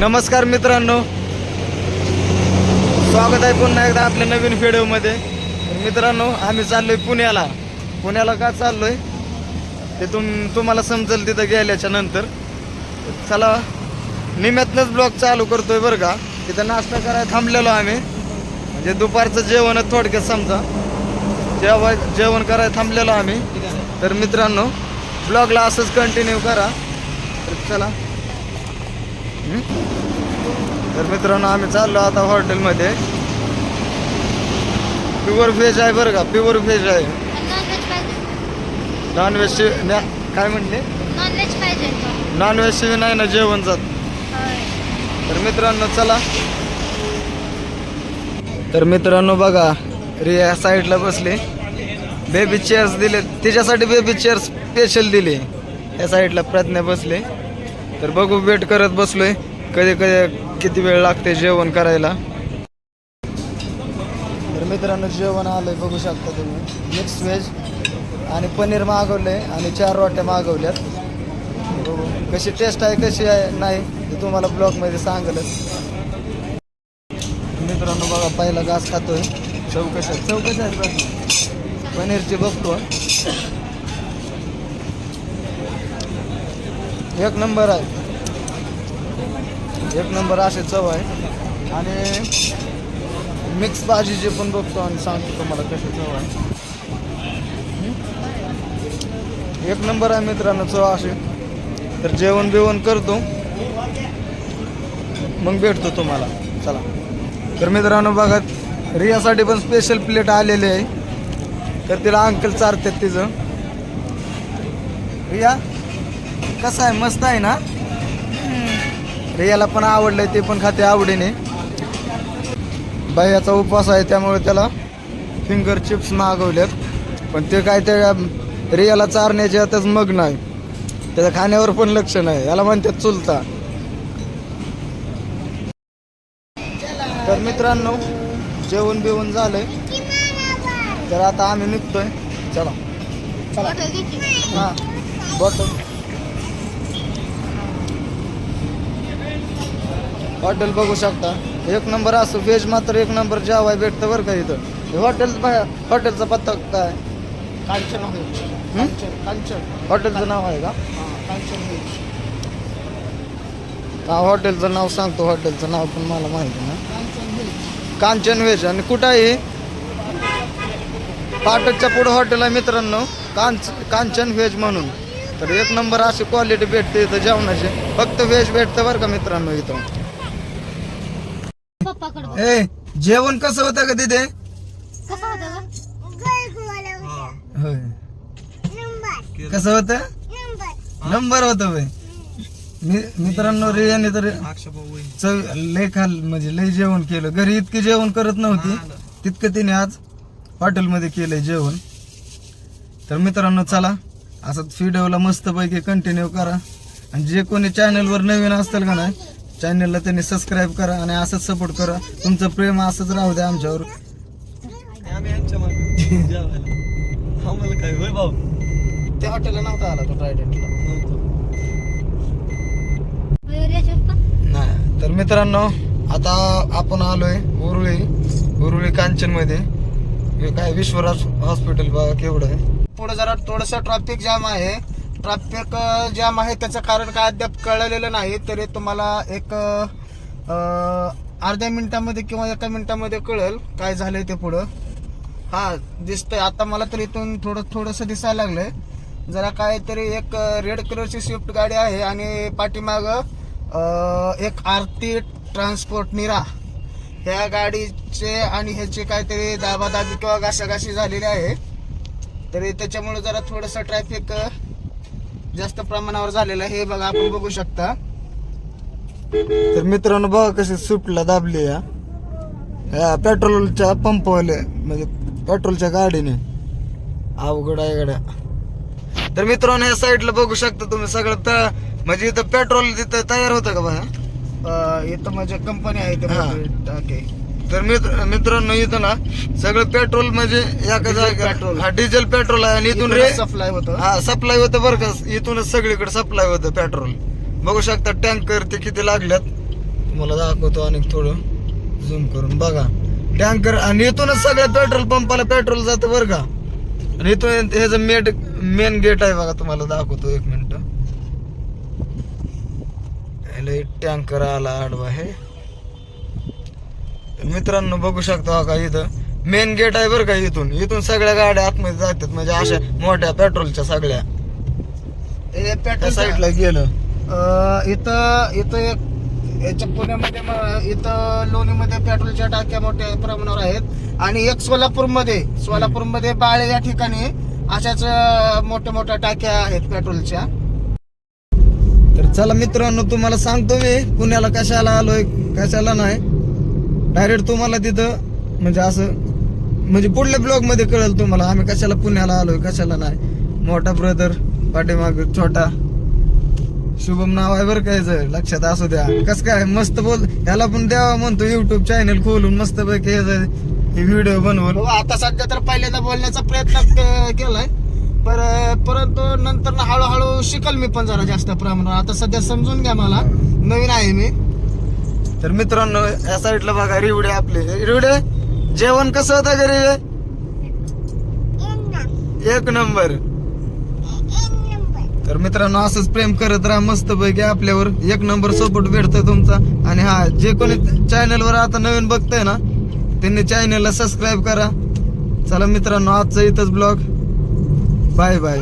नमस्कार मित्रांनो. स्वागत आहे पुन्हा एकदा आपल्या नवीन व्हिडिओमध्ये. मित्रांनो आम्ही चाललोय पुण्याला. पुण्याला का चाललोय? ते तुम तुम्हाला समजेल तिथं गेल्याच्यानंतर. चला निम्यातनंच ब्लॉग चालू करतोय बरं का. तिथं नाश्ता करायला थांबलेलो आम्ही. म्हणजे दुपारचं जेवणच थोडक्यात समजा. जेव्हा जेवण करायला थांबलेलो आम्ही. तर मित्रांनो ब्लॉगला असंच कंटिन्यू करा. तर चला. तर मित्रांनो आम्ही चाललो आता हॉटेलमध्ये. प्युअर व्हेज आहे बरं का? प्युअर व्हेज आहे. नॉनव्हेज नॉनव्हेज काय म्हणले? नॉनव्हेज शिवाय नाही ना जेवण जात. तर मित्रांनो चला. तर मित्रांनो बघा रिया साईडला बसले. बेबी चेअर्स दिले तिच्यासाठी बेबी चेअर स्पेशल दिले. या साईडला प्रज्ञा बसले. तर बघू वेट करत बसलोय. कधी कधी किती वेळ लागते जेवण करायला? तर मित्रांनो जेवण आलंय बघू शकता तुम्ही. मिक्स व्हेज आणि पनीर मागवलंय आणि चार रोट्या मागवल्यात. कशी टेस्ट आहे कशी आहे नाही ते तुम्हाला ब्लॉगमध्ये सांगलच मित्रांनो बघा पहिला घास खातोय. चौकशा चौकशा आहे प्रश्न पनीरची बघतो. एक नंबर आहे. एक नंबर असे चव आहे. आणि मिक्स भाजीचे पण बघतो आणि सांगतो तुम्हाला कशी चव आहे. एक नंबर आहे मित्रांनो चव असे तर जेवण बिवण करतो. मग भेटतो तुम्हाला. चला. तर मित्रांनो बघा रियासाठी पण स्पेशल प्लेट आलेली आहे. तर तिला अंकल चारतात तिचं. रिया कसं आहे? मस्त आहे ना? रियाला पण आवडलंय ते पण खाते आवडीने. बाह्याचा उपवास आहे त्यामुळे त्याला फिंगर चिप्स मागवल्यात पण ते काय त्या रियाला चारण्याचे आताच मग नाही. त्याच्या खाण्यावर पण लक्ष नाही. याला म्हणतात चुलता. तर मित्रांनो जेवण बिवण झालंय. तर आता आम्ही निघतोय. चला. चला. हा बॉटल हॉटेल बघू शकता. एक नंबर असं व्हेज मात्र एक नंबर जेवाय भेटतं बरं का इथं. हे हॉटेल हॉटेलचा पत्ता काय? कांचन हं? कांचन हॉटेलचं नाव आहे का? कांचन हा हॉटेलचं नाव सांगतो हॉटेलचं नाव पण मला माहिती ना. कांचन व्हेज आणि कुठं आहे? पाटकच्या पुढं हॉटेल आहे मित्रांनो. कांच कांचन व्हेज म्हणून. तर एक नंबर अशी क्वालिटी भेटते इथं जेवणाची. फक्त व्हेज भेटतं बरं का मित्रांनो इथं. ए जेवण कसं होतं का तिथे? कसं होतं होय. कसं होतं? नंबर होतं होय. मी मित्रांनो रियाने तर चव लय खाल म्हणजे लय जेवण केलं. घरी इतके जेवण करत नव्हती. तितकं तिने आज हॉटेलमध्ये केलंय जेवण. तर मित्रांनो चला. असंच व्हिडिओला मस्तपैकी कंटिन्यू करा. आणि जे कोणी चॅनलवर नवीन असतील का नाही चॅनलला त्यांनी सबस्क्राईब करा आणि असंच सपोर्ट करा. तुमचं प्रेम असंच राहू द्या आमच्यावर. त्या हॉटेलला नव्हता आला तो ट्रायडेंटला नाही. तर मित्रांनो आता आपण आलोय उरुळी उरुळी कांचनमध्ये हे काय विश्वराज हॉस्पिटल बघा केवढं आहे. पुढे जरा थोडस ट्रॅफिक जाम आहे. ट्रॅफिक जाम आहे त्याचं कारण काय अद्याप कळलेलं नाही तरी तुम्हाला एक अर्ध्या मिनिटामध्ये किंवा एका मिनिटामध्ये कळेल काय झालंय ते पुढं. हा दिसतंय. आता मला तर इथून थोडं थोडंसं दिसायला लागलंय. जरा काहीतरी एक रेड कलरची स्विफ्ट गाडी आहे आणि पाठीमाग एक आरती ट्रान्सपोर्ट निरा. ह्या गाडीचे आणि ह्याचे काहीतरी दाबादाबी किंवा घासाघाशी झालेली आहे. तरी त्याच्यामुळे जरा थोडंसं ट्रॅफिक जास्त प्रमाणावर झालेलं हे बघा आपण बघू शकता. तर मित्रांनो बघा कशी स्विफ्टला दाबली या. पेट्रोलच्या पंपवाले म्हणजे पेट्रोलच्या गाडीने. अवघड आहे गाड्या. तर मित्रांनो या साईडला बघू शकता तुम्ही सगळं म्हणजे इथं पेट्रोल तिथं तयार होतं का बघा? इथं म्हणजे कंपनी आहे. ओके. तर मित्र मित्रांनो इथं ना सगळं पेट्रोल म्हणजे जागा पेट्रोल. हा डिझेल पेट्रोल आहे आणि इथून रे सप्लाय होतं. हा सप्लाय होतं बरं का. इथूनच सगळीकडे सप्लाय होतं पेट्रोल बघू शकता टँकर ते किती लागल्यात. तुम्हाला दाखवतो आणि थोडं झूम करून बघा. टँकर आणि इथूनच सगळ्या पेट्रोल पंपाला पेट्रोल जातं बरं का. आणि इथून ह्याचं मेट मेन गेट आहे बघा तुम्हाला दाखवतो एक मिनिट. टँकर आला आडवा आहे. मित्रांनो बघू शकता का इथं? मेन गेट आहे बरं का इथून. इथून सगळ्या गाड्या आतमध्ये जातात म्हणजे अशा मोठ्या पेट्रोलच्या सगळ्या. हे पेट्रोल साईडला गेलं. इथं इथं एक याच्या पुण्यामध्ये इथं लोणीमध्ये पेट्रोलच्या टाक्या मोठ्या प्रमाणावर आहेत. आणि एक सोलापूरमध्ये सोलापूरमध्ये बाळे या ठिकाणी अशाच मोठ्या मोठ्या टाक्या आहेत पेट्रोलच्या. तर चला मित्रांनो तुम्हाला सांगतो मी पुण्याला कशाला आलोय कशाला नाही. डायरेक्ट तुम्हाला तिथं म्हणजे असं म्हणजे पुढल्या ब्लॉगमध्ये कळेल तुम्हाला आम्ही कशाला पुण्याला आलोय कशाला नाही. मोठा ब्रदर पाठीमाग छोटा. शुभम नाव आहे बरं काय जर लक्षात असू द्या. कस काय मस्त बोल याला पण द्यावा म्हणतो युट्यूब चॅनल खोलून मस्त पैकी हे व्हिडिओ बनवून. हो, आता सध्या तर पहिल्यांदा बोलण्याचा प्रयत्न केलाय. पर परंतु नंतर ना हळूहळू शिकल मी पण जरा जास्त प्रमाणात. आता सध्या समजून घ्या मला. नवीन आहे मी. तर मित्रांनो या साईडला बघा रिवडे आपले. रिवडे जेवण कसं होतं घरी? एक नंबर. तर मित्रांनो असंच प्रेम करत राहा मस्त पैकी आपल्यावर. एक नंबर सपोर्ट भेटतोय तुमचा. आणि हा जे कोणी चॅनल वर आता नवीन बघताय ना त्यांनी चॅनलला सबस्क्राईब करा. चला मित्रांनो आजचा इथंच ब्लॉग बाय बाय